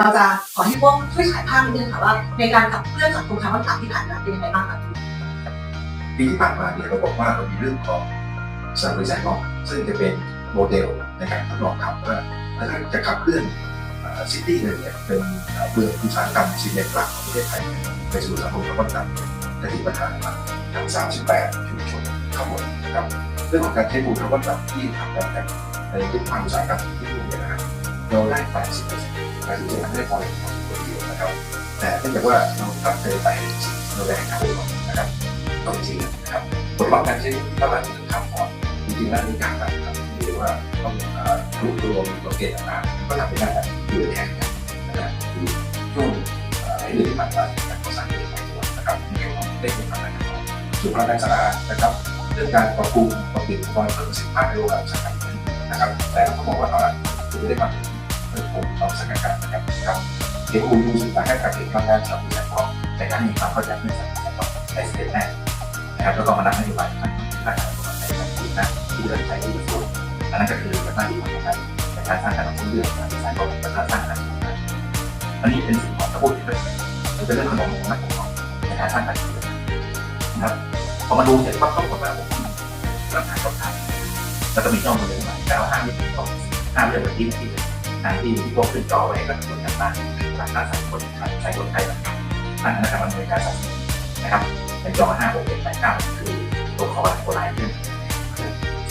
เราจะขอให้พวกช่วยฉายภาพนิดนึงค่ะว่า ในการขับเคลื่อนสังคมคาร์บอนต่ำที่ผ่านมาเป็นยังไงบ้างคะปีที่ผ่านมาเนี่ยเราบอกว่าเรามีเรื่องของสารบริษัทล็อกซึ่งจะเป็นโมเดลในการทดลองขับว่าถ้าจะขับเคลื่อนซิตี้หนึ่งเนี่ยเป็นเมืองอุตสาหกรรมซีเมนต์หลักของประเทศไทยไปสู่สังคมคาร์บอนต่ำจะมีปัญหาหลักทั้ง 38 ชุมชนทั้งหมดนะครับเรื่องของการใช้ปูนคาร์บอนต่ำที่ทำกันในทุกภาคอุตสาหกรรมที่พูดเนี่ยนะครับเราได้ 80เปอร์เริงๆมันไม่ได้พออย่างเดียวนะครับ แต่เนื่องจากว่าเราตัดเจอไปเราแบ่งกันก่อนะครับต้องจริงนะครับบทบาทการใช้ตลาดถึงทำก่อนจริงๆแล้วมีการแบบหรือว่าต้องรวบรวมตัวเกณฑ์ต่างๆก็ทำไม่ได้เหลือแข่นนะครับคือช่วงหลายเดือนที่ผ่านมาการก่อสร้างเรื่องของตัวนะครับในเรื่องของได้เป็นพลังงานส่วนพลังงานสะอาดนะครับเรื่องการปรับปรุงปรับเปลี่ยนอุปกรณ์เพิ่มประสิทธิภาพในโรงงานอุตสาหกรรมนะครับ แต่เราบอกว่าตลาดคือได้มา เพิ่มผมต้องสกัดกันนะครับครับเดี๋ยวคุณดูสิกาให้การเปลี่ยนพลังงานจากบริษัทของแต่การมีความเข้าใจเรื่องสังคมในสเต็ปแรกนะครับแล้วก็มานับนโยบายท่านที่ท่านการในการที่นะที่เดินใจที่สุดอันนั้นก็คือหน้าที่ของการในการสร้างการลงท่องเที่ยวการดีไซน์ของการสร้างการท่องที่ยวอันนี้เป็นสิ่งของตะพูดที่เป็นเป็นเรื่องขนมของนักของในการสร้างการท่องที่ยวนะครับพอมาดูเสร็จปั๊บต้องกดแบบรักษาต้องทำแล้วก็มีช่องมือใหม่แต่ว่าห้ามไม่ถึงต้องห้ามเรื่องแบบที่ที่ ทางที่ที่พวกขึ้นจอไว้กับคนกันบ้านหลักการใส่คนใส่คนไทยทางคณะกรรมการการสังนะครับในจอห้าหกเจ็ดแปดเก้าคือตัวคอร์ตัวลายขึ้น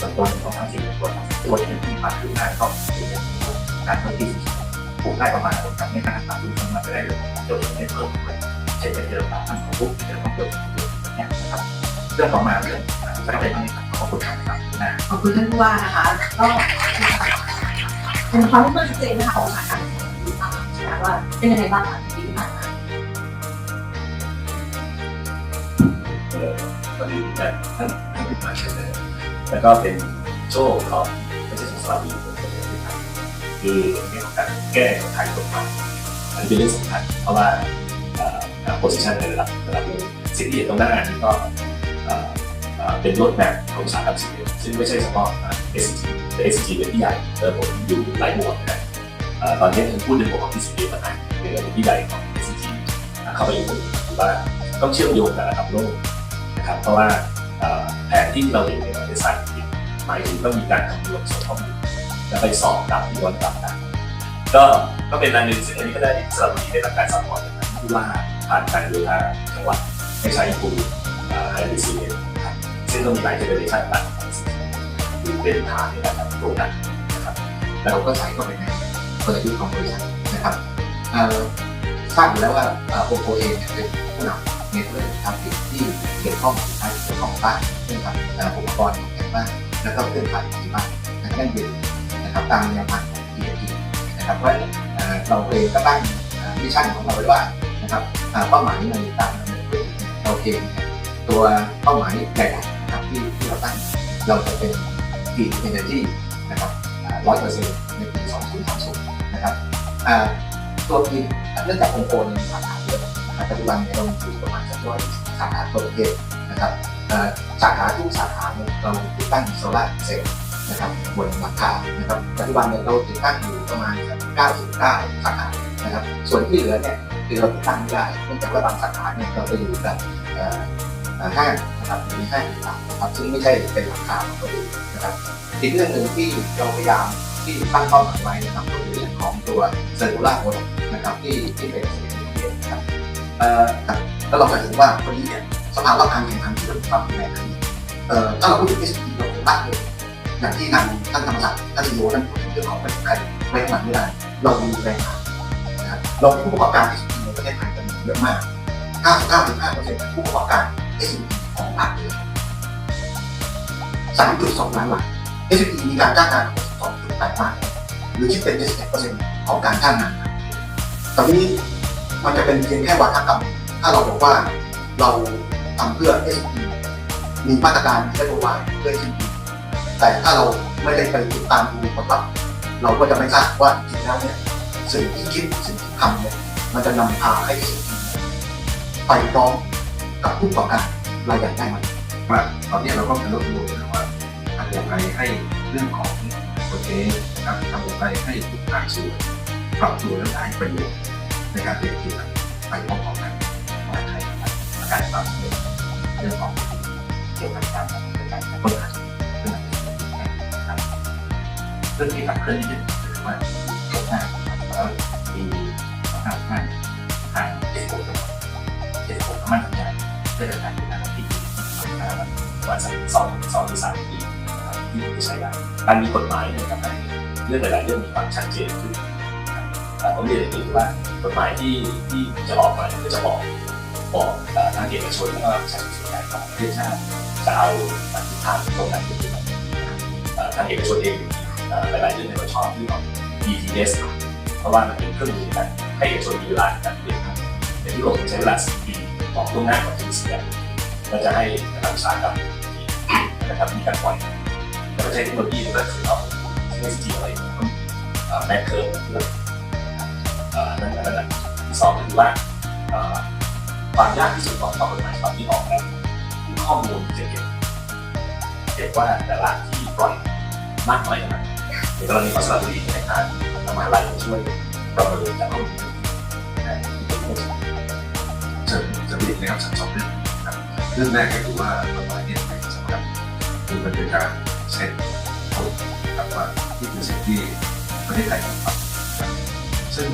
ส่วนตัวหนึ่งสองสามสี่ตัวตัวที่มีความคืบหน้าก็คือการเพิ่มที่ปลูกได้ประมาณคนทำให้การตัดรูปมันจะได้เรื่องของจำนวนไม่เพิ่มเช่นจะเจอปลาทั้งของปุ๊บจะต้องเกิดเนี่ยนะครับเรื่องต่อมาเรื่องจะเป็นขอบคุณครับนะขอบคุณท่านผู้ว่านะคะก็ เป็นความร่วมมือชัดเจนนะคะของสาขาว่าเป็นยังไงบ้างคะปีที่ผ่านมาก็ดีแต่ท่านท่านผู้มาเชิญเลยแล้วก็เป็นโชคของไม่ใช่ของสวัสดีของประเทศไทยคือเรื่องของการแก้ไขกฎหมายอันนี้เป็นเรื่องสำคัญเพราะว่าโพสิชันในระดับระดับโลกสิ่งที่เห็นตรงหน้านี้ก็ เป็นรถแมพของอุตสาหกรรมสิ่งซึ่งไม่ใช่เฉพาะ SCG แต่ SCG เป็นที่ใหญ่เออผมอยู่หลายหมวดนะตอนนี้ผมพูดในหมวดของ TCG มาให้เป็นที่ใหญ่ของ SCG เข้าไปอยู่ว่าต้องเชื่อมโยงกับระดับโลกนะครับเพราะว่าแผนที่เราเห็นในประเทศไทยหมายถึงต้องมีการคำนวณส่วนข้อมูลแล้วไปสอบกลับย้อนกลับกันก็ก็เป็นอันหนึ่งซึ่งอันนี้ก็ได้สำหรับวันนี้ได้รับการสปอร์ตจากผู้ว่าผ่านการดูแลจังหวัดให้ใช้ปูไฮบริดซีเครับ ซึ่งต้องมีหลายเจเนอเรชันต่างๆคือเป็นฐานในการทำโครงการนะครับแล้วเราก็ใส่เข้าไปในกลยุทธ์ของบริษัทนะครับเอ่อทราบอยู่แล้วว่าโอโคเองเนี่ยเป็นผู้นำในเรื่องการผลิตที่เกี่ยวข้องกับการเกี่ยวข้องบ้านเรื่องกับอุปกรณ์ของแต่บ้านแล้วก็เครื่องขายที่บ้านนั่นเป็นนะครับตามแนวทางของ EAP นะครับว่าเอ่อเราเองก็ตั้งมิชชั่นของเราไว้ว่านะครับเป้าหมายในการดำเนินธุรกิจเนี่ยเราเองตัวเป้าหมายใหญ่ นะครับที่ที่เราตั้งเราจะเป็น Green Energy นะครับร้อยเปอร์เซ็นต์ในปี 2030 นะครับตัวทีมเนื่องจากองค์กรสาขาเยอะนะครับปัจจุบันเนี่ยเรามีอยู่ประมาณสักร้อยสาขาทั่วประเทศนะครับสาขาทุกสาขาเนี่ยเราติดตั้งโซลาร์เซลล์นะครับบนหลังคานะครับปัจจุบันเนี่ยเราติดตั้งอยู่ประมาณ 99 สาขานะครับส่วนที่เหลือเนี่ยคือเราติดตั้งไม่ได้เนื่องจากว่าบางสาขาเนี่ยเราไปอยู่กับ ห้างนะครับหรือห้างต่างนะครับซึ่งไม่ใช่เป็นหลังคาของเราเองนะครับอีกเรื่องหนึ่งที่เราพยายามที่ตั้งเป้าหมายไว้นะครับก็คือเรื่องของตัวเซอร์คูล่าโมเดลนะครับที่ที่เป็นสิ่งที่เห็นนะครับเอ่อแล้วเราหมายถึงว่าวันนี้เนี่ยสภาวะการแข่งขันที่มันความรุนแรงขึ้เอ่อถ้าเราพูดถึง SME เราเป็นบ้านเลยอย่างที่นางท่านธรรมศักดิ์ท่านซีโอท่านพูดถึงเรื่องของประเทศไทยไว้ข้างหลังไม่ได้เรามีแรงงานนะครับเราผู้ประกอบการ SME ในประเทศไทยกันวนเยอะมาก99.5%ผู้ประกอบการ SME ของภาคเหนือ3.2 ล้านบาท SME มีการจ้างงานของ2.8ล้านหรือคิดเป็น 71%ของการจ้างงานตอนนี้มันจะเป็นเพียงแค่วาทกรรม ถ้าเราบอกว่าเราทำเพื่อ SME มีมาตรการมีนโยบายเพื่อ SME แต่ถ้าเราไม่ได้ไปติดตามดูผลลัพธ์เราก็จะไม่ทราบว่าจริงแล้วเนี่ยสิ่งที่คิดสิ่งที่ทำเนี่ยมันจะนำพาให้ SME ไปพร้อม กับผู้ประกอบการรายใหญ่ได้ไหมว่าตอนนี้เราก็จะรวบรวมนะว่าทำอย่างไรให้เรื่องของโปรเจกต์นะครับทำอย่างไรให้ทุกภาคส่วนปรับตัวและใช้ประโยชน์ในการเรียนรู้ไปพร้อมๆกันมาไทยนะครับการปรับเรื่องเรื่องของเกี่ยวกับการการค้นหาเรื่องนะครับเรื่องที่ขับเคลื่อนนี่คือว่าโครงหน้าแล้วมีสองห้าห้าห้า วันสักสองสองหรือสามปีนะครับที่จะใช้งานการมีกฎหมายเนี่ยทำให้เรื่องหลายๆเรื่องมีความชัดเจนขึ้นแต่ผมเรียนอย่างนี้ว่ากฎหมายที่ที่จะออกมาก็จะบอกบอกทางเอกชนแล้วก็ชาติส่วนใหญ่ของประเทศชาติจะเอาทิศทางตรงไหนเป็นยังไงทางเอกชนเองหลายๆเรื่องก็ชอบเรื่องของ BTS เพราะว่ามันเป็นเครื่องมือในการให้เอกชนมีเวลาในการเรียนรู้ในที่โลกใช้เวลาสิบปีบอกล่วงหน้าก่อนที่จะเสีย ก็จะให้นักศึกษากรรมนะครับมีการปล่อยแล้วก็ใช้เทคโนโลยีในการฝึกเอาเทคโนโลยีอะไรแม็กเคิร์ฟนั่นนั่นที่สองก็คือว่าความยากที่สุดของข้อกฎหมายฉบับนี้ออกแล้วคือข้อมูลจะเก็บเก็บว่าแต่ละที่ปล่อยมากน้อยขนาดในกรณีของสระบุรีนการทำมหาลัยช่วยประเมินจากข้อมูลนะที่เป็นเรื่องสำคัญเสริมเสริมอีนะครับสามสองเรื่อง เรื่องแรกก็คือว่ากฎหมายเนี่ยสำคัญคือมันเป็นการเซ็นผลกับว่าที่คือสิ่งที่ประเทศไทยทำครับซึ่ง